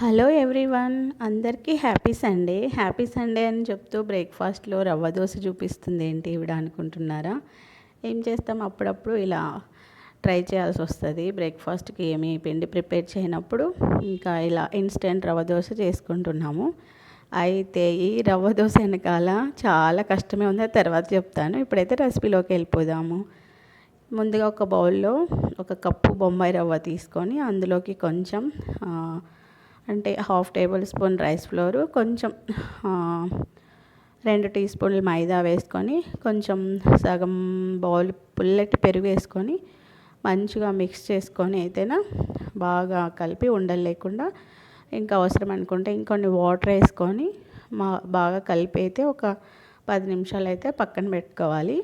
Hello everyone అందరికీ happy Sunday. Happy Sunday అని చెప్తూ బ్రేక్ఫాస్ట్లో రవ్వ దోశ చూపిస్తుంది ఏంటి ఇవిడ అనుకుంటున్నారా? ఏం చేస్తాం? అప్పుడప్పుడు ఇలా ట్రై చేయాల్సి వస్తుంది. బ్రేక్ఫాస్ట్కి ఏమి పిండి ప్రిపేర్ చేయనప్పుడు ఇంకా ఇలా ఇన్స్టెంట్ రవ్వ దోశ చేసుకుంటున్నాము. అయితే ఈ రవ్వ దోశ వెనకాల చాలా కష్టమే ఉంది. తర్వాత చెప్తాను. ఇప్పుడైతే రెసిపీలోకి వెళ్ళిపోదాము. ముందుగా ఒక బౌల్లో ఒక కప్పు బొంబాయి రవ్వ తీసుకొని అందులోకి కొంచెం అంటే half tablespoon rice flour కొంచెం రెండు టీ స్పూన్లు మైదా వేసుకొని కొంచెం సగం బౌల్ పుల్లటి పెరుగు వేసుకొని మంచిగా మిక్స్ చేసుకొని అయితేనా బాగా కలిపి ఉండలు లేకుండా ఇంకా అవసరం అనుకుంటే ఇంకొన్ని వాటర్ వేసుకొని మా బాగా కలిపి అయితే ఒక పది నిమిషాలు అయితే పక్కన పెట్టుకోవాలి.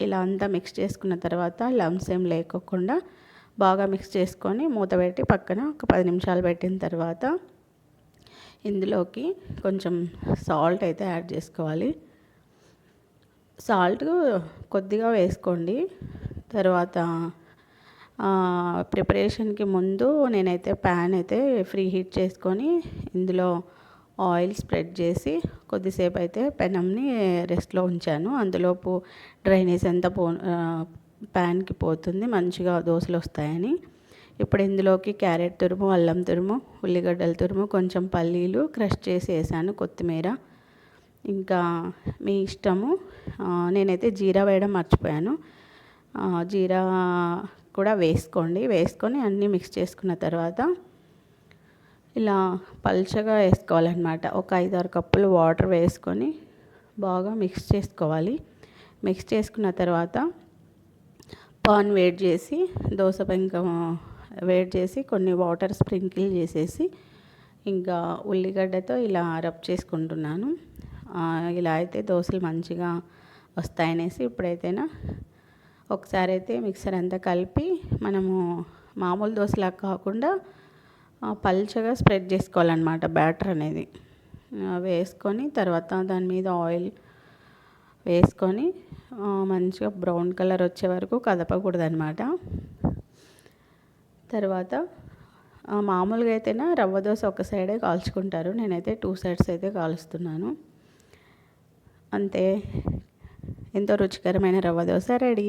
ఇలా అంతా మిక్స్ చేసుకున్న తర్వాత లమ్స్ ఏం లేకోకుండా బాగా మిక్స్ చేసుకొని మూత పెట్టి పక్కన ఒక పది నిమిషాలు పెట్టిన తర్వాత ఇందులోకి కొంచెం సాల్ట్ అయితే యాడ్ చేసుకోవాలి. సాల్ట్ కొద్దిగా వేసుకోండి. తర్వాత ప్రిపరేషన్కి ముందు నేనైతే ప్యాన్ అయితే ఫ్రీ హీట్ చేసుకొని ఇందులో ఆయిల్ స్ప్రెడ్ చేసి కొద్దిసేపు అయితే పెనంని రెస్ట్లో ఉంచాను. అందులోపు డ్రైనేజ్ అంతా పో ప్యాన్కి పోతుంది మంచిగా దోశలు వస్తాయని. ఇప్పుడు ఇందులోకి క్యారెట్ తురుము అల్లం తురుము ఉల్లిగడ్డల తురుము కొంచెం పల్లీలు క్రష్ చేసి వేసాను కొత్తిమీర. ఇంకా మీ ఇష్టము నేనైతే జీరా వేయడం మర్చిపోయాను. జీరా కూడా వేసుకోండి వేసుకొని అన్నీ మిక్స్ చేసుకున్న తర్వాత ఇలా పల్చగా వేసుకోవాలన్నమాట. ఒక ఐదారు కప్పులు వాటర్ వేసుకొని బాగా మిక్స్ చేసుకోవాలి. మిక్స్ చేసుకున్న తర్వాత పాన్ వేడి చేసి దోశ పెంకం వేడి చేసి కొన్ని వాటర్ స్ప్రింకిల్ చేసేసి ఇంకా ఉల్లిగడ్డతో ఇలా రబ్ చేసుకుంటున్నాను. ఇలా అయితే దోశలు మంచిగా వస్తాయనేసి ఇప్పుడైతేనా. ఒకసారి అయితే మిక్సర్ అంతా కలిపి మనము మామూలు దోశలా కాకుండా పల్చగా స్ప్రెడ్ చేసుకోవాలన్నమాట బ్యాటర్ అనేది. వేసుకొని తర్వాత దాని మీద ఆయిల్ వేసుకొని మంచిగా బ్రౌన్ కలర్ వచ్చే వరకు కదపకూడదు అనమాట తర్వాత మామూలుగా అయితేనా రవ్వ దోశ ఒక సైడే కాల్చుకుంటారు. నేనైతే టూ సైడ్స్ అయితే కాలుస్తున్నాను. అంతే. ఎంతో రుచికరమైన రవ్వ దోశ రెడీ.